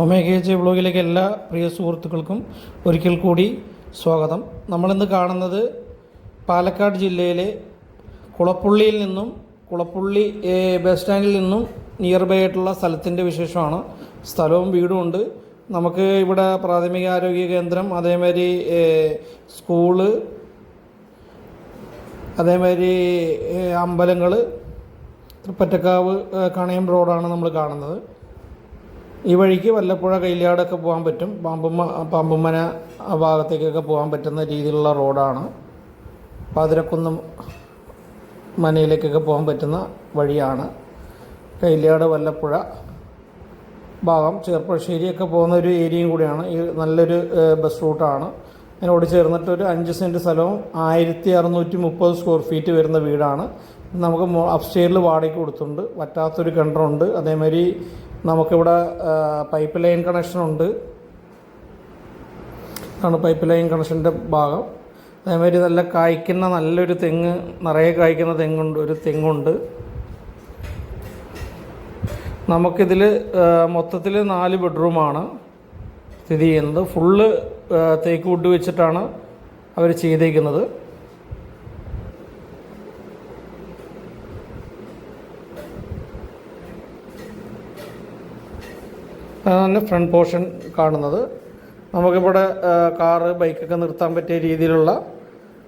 Omega J ബ്ലോഗിലേക്ക് എല്ലാ പ്രിയ സുഹൃത്തുക്കൾക്കും ഒരിക്കൽ കൂടി സ്വാഗതം. നമ്മളിന്ന് കാണുന്നത് പാലക്കാട് ജില്ലയിലെ കുളപ്പുള്ളിയിൽ നിന്നും കുളപ്പുള്ളി ബസ് സ്റ്റാൻഡിൽ നിന്നും നിയർ ബൈ ആയിട്ടുള്ള സ്ഥലത്തിന്റെ വിശേഷമാണ്. സ്ഥലവും വീടും ഉണ്ട്. നമുക്ക് ഇവിടെ പ്രാഥമിക ആരോഗ്യ കേന്ദ്രം അതേമാതിരി സ്കൂൾ അതേമാതിരി അമ്പലങ്ങൾ തൃപ്പറ്റക്കാവ് കണയം റോഡാണ് നമ്മൾ കാണുന്നത്. ഈ വഴിക്ക് വല്ലപ്പുഴ കൈലാടൊക്കെ പോകാൻ പറ്റും. പാമ്പുമ്മ പാമ്പുമ്മന ആ ഭാഗത്തേക്കൊക്കെ പോകാൻ പറ്റുന്ന രീതിയിലുള്ള റോഡാണ്. പാതിരക്കുന്ന് മനയിലേക്കൊക്കെ പോകാൻ പറ്റുന്ന വഴിയാണ്. കൈലാട് വല്ലപ്പുഴ ഭാഗം. ചെർപ്പശ്ശേരിയൊക്കെ പോകുന്ന ഒരു ഏരിയയും കൂടിയാണ്. ഈ നല്ലൊരു ബസ് റൂട്ടാണ്. അതിനോട് ചേർന്നിട്ടൊരു അഞ്ച് സെന്റ് സ്ഥലവും ആയിരത്തി അറുന്നൂറ്റി മുപ്പത് സ്ക്വയർ ഫീറ്റ് വരുന്ന വീടാണ്. നമുക്ക് അപ്സ്റ്റേറിൽ വാടകയ്ക്ക് കൊടുത്തിട്ടുണ്ട്. വറ്റാത്തൊരു കിണറുണ്ട്. അതേമാതിരി നമുക്കിവിടെ പൈപ്പ് ലൈൻ കണക്ഷനുണ്ട് ആണ് പൈപ്പ് ലൈൻ കണക്ഷന്റെ ഭാഗം. അതേമാതിരി നല്ല കായ്ക്കുന്ന നല്ലൊരു തെങ്ങ് നിറയെ കായ്ക്കുന്ന തെങ്ങുണ്ട് ഒരു തെങ്ങുണ്ട്. നമുക്കിതിൽ മൊത്തത്തിൽ നാല് ബെഡ്റൂമാണ് സ്ഥിതി ചെയ്യുന്നത്. ഫുള്ള് തേക്ക് വുഡ് വെച്ചിട്ടാണ് അവർ ചെയ്തേക്കുന്നത്. അതാണ് ഫ്രണ്ട് പോർഷൻ കാണുന്നത്. നമുക്കിവിടെ കാറ് ബൈക്കൊക്കെ നിർത്താൻ പറ്റിയ രീതിയിലുള്ള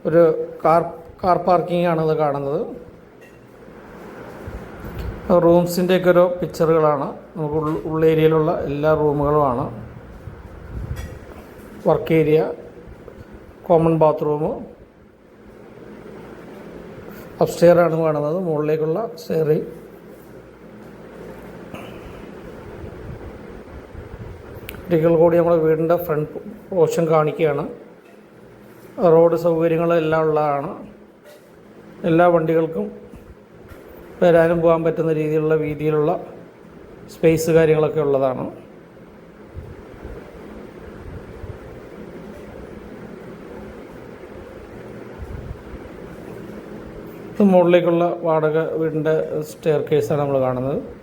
ഒരു കാർ കാർ പാർക്കിംഗ് ആണ് ഇത് കാണുന്നത്. റൂംസിന്റെയൊക്കെ ഒരു പിക്ചറുകളാണ്. നമുക്ക് ഉള്ള ഏരിയയിലുള്ള എല്ലാ റൂമുകളുമാണ്. വർക്ക് ഏരിയ കോമൺ ബാത്റൂം അപ്സ്റ്റെയറാണ് കാണുന്നത്. മുകളിലേക്കുള്ള സ്റ്റെയറി ഒരിക്കൽ കൂടി നമ്മുടെ വീടിന്റെ ഫ്രണ്ട് പോർഷൻ കാണിക്കുകയാണ്. റോഡ് സൗകര്യങ്ങളെല്ലാം ഉള്ളതാണ്. എല്ലാ വണ്ടികൾക്കും വരാനും പോകാൻ പറ്റുന്ന രീതിയിലുള്ള വീതിയിലുള്ള സ്പേസ് കാര്യങ്ങളൊക്കെ ഉള്ളതാണ്. മുകളിലേക്കുള്ള വാടക വീടിന്റെ സ്റ്റെയർ കേസാണ് നമ്മൾ കാണുന്നത്.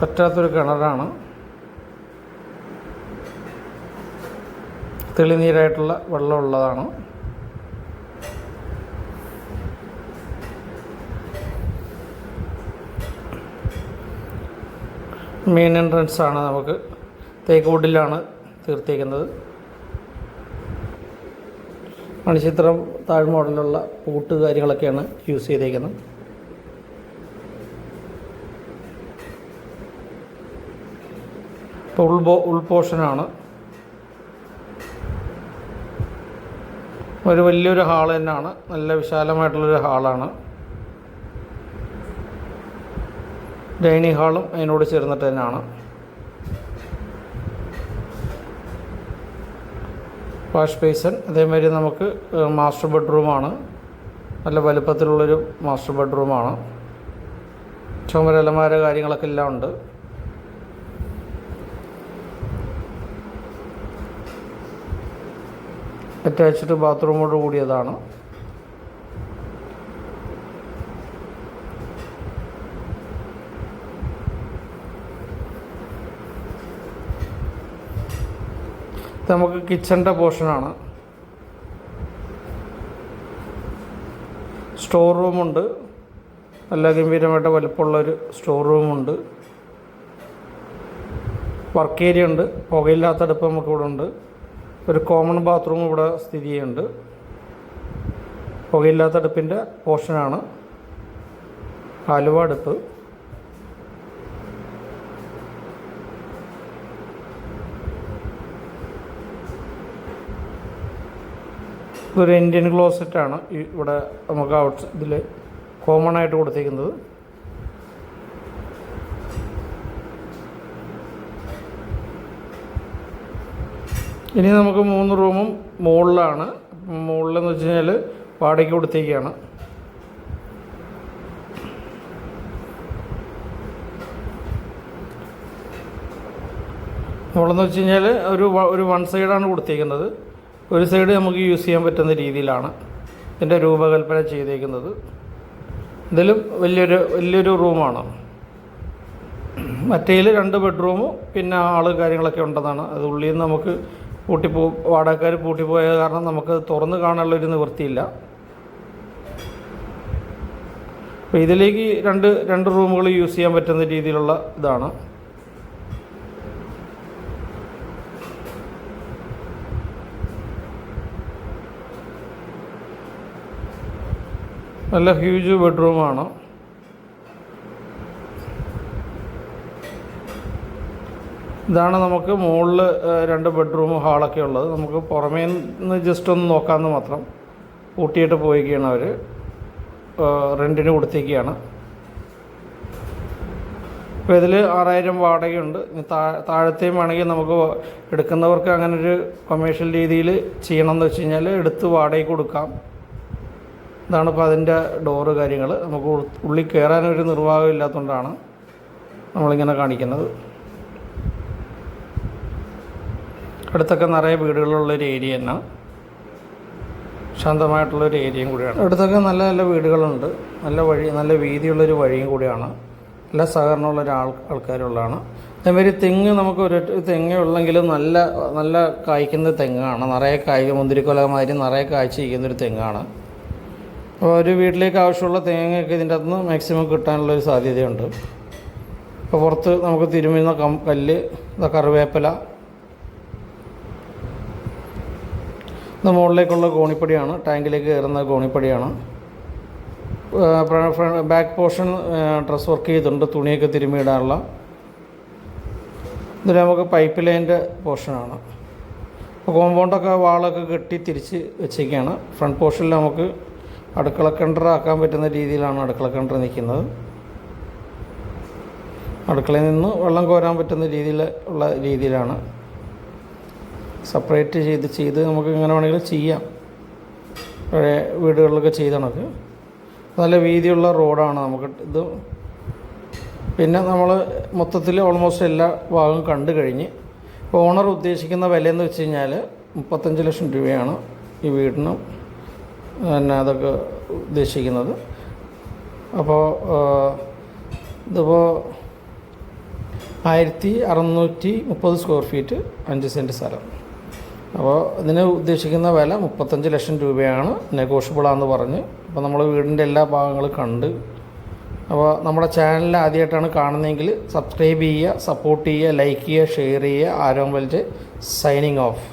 പറ്റാത്തൊരു കിണറാണ്. തെളിനീരായിട്ടുള്ള വെള്ളമുള്ളതാണ്. മെയിൻ എൻട്രൻസ് ആണ് നമുക്ക് തേക്കോട്ടിലാണ് തീർത്തേക്കുന്നത് മണിച്ചിത്രം താഴ് മോഡലുള്ള പൂട്ട് കാര്യങ്ങളൊക്കെയാണ് യൂസ് ചെയ്തേക്കുന്നത്. ഇപ്പോൾ ഉൾബോ ഉൾപോഷനാണ്. ഒരു വലിയൊരു ഹാൾ തന്നെയാണ്. നല്ല വിശാലമായിട്ടുള്ളൊരു ഹാളാണ്. ഡൈനിങ് ഹാളും അതിനോട് ചേർന്നിട്ട് തന്നെയാണ്. വാഷ് ബേസൺ അതേമാതിരി നമുക്ക് മാസ്റ്റർ ബെഡ്റൂമാണ്. നല്ല വലുപ്പത്തിലുള്ളൊരു മാസ്റ്റർ ബെഡ്റൂമാണ്. ചുമരലമാര കാര്യങ്ങളൊക്കെ എല്ലാം ഉണ്ട്. അറ്റാച്ച്ഡ് ബാത്റൂമോട് കൂടിയതാണ്. നമുക്ക് കിച്ചന്റെ പോർഷനാണ്. സ്റ്റോർ റൂമുണ്ട്. നല്ല ഗംഭീരമായിട്ട് വലുപ്പമുള്ളൊരു സ്റ്റോർ റൂമുണ്ട്. വർക്ക് ഏരിയ ഉണ്ട്. പുകയില്ലാത്ത അടുപ്പ് നമുക്കിവിടെ ഉണ്ട് ഒരു കോമൺ ബാത്റൂം ഇവിടെ സ്ഥിതി ചെയ്യുന്നുണ്ട്. പുകയില്ലാത്ത അടുപ്പിന്റെ പോർഷനാണ് ആലുവ അടുപ്പ്. ഇതൊരു ഇന്ത്യൻ ക്ലോസറ്റാണ് ഇവിടെ നമുക്ക് ഔട്ട് ഇതിൽ കോമൺ ആയിട്ട് കൊടുത്തേക്കുന്നത്. ഇനി നമുക്ക് മൂന്ന് റൂമും മുകളിലാണ്. മുകളിലെന്ന് വെച്ച് കഴിഞ്ഞാൽ വാടകയ്ക്ക് കൊടുത്തേക്കാണ്. മുകളെന്ന് വെച്ച് കഴിഞ്ഞാൽ ഒരു ഒരു വൺ സൈഡാണ് കൊടുത്തേക്കുന്നത്. ഒരു സൈഡ് നമുക്ക് യൂസ് ചെയ്യാൻ പറ്റുന്ന രീതിയിലാണ് ഇതിന്റെ രൂപകൽപ്പന ചെയ്തേക്കുന്നത്. ഇതിലും വലിയൊരു വലിയൊരു റൂമാണ്. മറ്റേതിൽ രണ്ട് ബെഡ്റൂമും പിന്നെ ആൾ കാര്യങ്ങളൊക്കെ ഉണ്ടെന്നാണ്. അത് ഉള്ളിൽ നിന്ന് നമുക്ക് പൂട്ടിപ്പോ വാടകക്കാർ പൂട്ടിപ്പോയത് കാരണം നമുക്ക് തുറന്ന് കാണാനുള്ള ഒരു നിവൃത്തിയില്ല. അപ്പോൾ ഇതിലേക്ക് രണ്ട് രണ്ട് റൂമുകൾ യൂസ് ചെയ്യാൻ പറ്റുന്ന രീതിയിലുള്ള ഇതാണ്. നല്ല ഹ്യൂജ് ബെഡ്റൂമാണ്. ഇതാണ് നമുക്ക് മുകളിൽ രണ്ട് ബെഡ്റൂം ഹാളൊക്കെ ഉള്ളത്. നമുക്ക് പുറമേ നിന്ന് ജസ്റ്റ് ഒന്ന് നോക്കാമെന്ന് മാത്രം കൂട്ടിയിട്ട് പോയിക്കുകയാണ് അവർ റെന്റിന് കൊടുത്തേക്കുകയാണ് അപ്പോൾ ഇതിൽ ആറായിരം വാടകയുണ്ട്. താഴത്തെയും വേണമെങ്കിൽ നമുക്ക് എടുക്കുന്നവർക്ക് അങ്ങനെ ഒരു കൊമേഴ്ഷ്യൽ രീതിയിൽ ചെയ്യണമെന്ന് വെച്ച് കഴിഞ്ഞാൽ എടുത്ത് വാടകയ്ക്ക് കൊടുക്കാം. ഇതാണ് ഇപ്പോൾ അതിന്റെ ഡോറ് കാര്യങ്ങൾ നമുക്ക് ഉള്ളിൽ കയറാനൊരു നിർവാഹം ഇല്ലാത്തതുകൊണ്ടാണ് നമ്മളിങ്ങനെ കാണിക്കുന്നത്. അടുത്തൊക്കെ നിറയെ വീടുകളുള്ളൊരു ഏരിയ തന്നെ. ശാന്തമായിട്ടുള്ളൊരു ഏരിയയും കൂടിയാണ്. അടുത്തൊക്കെ നല്ല നല്ല വീടുകളുണ്ട്. നല്ല വഴി നല്ല വീതിയുള്ളൊരു വഴിയും കൂടിയാണ്. നല്ല സഹകരണമുള്ള ഒരാൾ ആൾ ആൾക്കാരുള്ളതാണ്. അതേമാതിരി തെങ്ങ് നമുക്ക് ഒരു തെങ്ങ് ഉള്ളെങ്കിലും നല്ല നല്ല കായ്ക്കുന്ന തെങ്ങാണ്. നിറയെ കായ്ക മുന്തിരിക്കൊല മാതിരി നിറയെ കായ്ച്ചിരിക്കുന്ന ഒരു തെങ്ങാണ്. അപ്പോൾ ഒരു വീട്ടിലേക്ക് ആവശ്യമുള്ള തേങ്ങയൊക്കെ ഇതിന്റെ അകത്ത് നിന്ന് മാക്സിമം കിട്ടാനുള്ളൊരു സാധ്യതയുണ്ട്. അപ്പോൾ പുറത്ത് നമുക്ക് തിരുമുന്ന കം കല്ല് കറിവേപ്പില ഇത് മുകളിലേക്കുള്ള കോണിപ്പടിയാണ്. ടാങ്കിലേക്ക് കയറുന്ന കോണിപ്പടിയാണ്. ബാക്ക് പോർഷൻ ഡ്രസ് വർക്ക് ചെയ്തിട്ടുണ്ട്. തുണിയൊക്കെ തിരുമ്മിയിടാനുള്ള ഇതിൽ നമുക്ക് പൈപ്പ് ലൈന്റെ പോർഷനാണ്. കോമ്പൗണ്ടൊക്കെ വാളൊക്കെ കെട്ടി തിരിച്ച് വെച്ചേക്കാണ് ഫ്രണ്ട് പോർഷനിൽ നമുക്ക് അടുക്കള കിണറാക്കാൻ പറ്റുന്ന രീതിയിലാണ് അടുക്കള കിണർ നിൽക്കുന്നത്. അടുക്കളയിൽ നിന്ന് വെള്ളം കോരാൻ പറ്റുന്ന രീതിയിൽ ഉള്ള രീതിയിലാണ് സെപ്പറേറ്റ് ചെയ്ത് ചെയ്ത് നമുക്ക് എങ്ങനെ വേണമെങ്കിലും ചെയ്യാം. പഴയ വീടുകളിലൊക്കെ ചെയ്ത കണക്ക് നല്ല വീതിയുള്ള റോഡാണ് നമുക്ക് ഇത്. പിന്നെ നമ്മൾ മൊത്തത്തിൽ ഓൾമോസ്റ്റ് എല്ലാ ഭാഗവും കണ്ടു കഴിഞ്ഞ് ഓണർ ഉദ്ദേശിക്കുന്ന വിലയെന്ന് വെച്ച് കഴിഞ്ഞാൽ മുപ്പത്തഞ്ച് ലക്ഷം രൂപയാണ് ഈ വീടിന് പിന്നെ അതൊക്കെ ഉദ്ദേശിക്കുന്നത്. അപ്പോൾ ഇതിപ്പോൾ ആയിരത്തി അറുന്നൂറ്റി മുപ്പത് സ്ക്വയർ ഫീറ്റ് അഞ്ച് സെന്റ് സ്ഥലം. അപ്പോൾ ഇതിന് ഉദ്ദേശിക്കുന്ന വില മുപ്പത്തഞ്ച് ലക്ഷം രൂപയാണ് നെഗോഷ്യബിളാന്ന് പറഞ്ഞ്. അപ്പോൾ നമ്മൾ വീടിന്റെ എല്ലാ ഭാഗങ്ങളും കണ്ട്. അപ്പോൾ നമ്മുടെ ചാനൽ ആദ്യമായിട്ടാണ് കാണുന്നതെങ്കിൽ സബ്സ്ക്രൈബ് ചെയ്യുക സപ്പോർട്ട് ചെയ്യുക ലൈക്ക് ചെയ്യുക ഷെയർ ചെയ്യുക. ആരോം സൈനിങ് ഓഫ്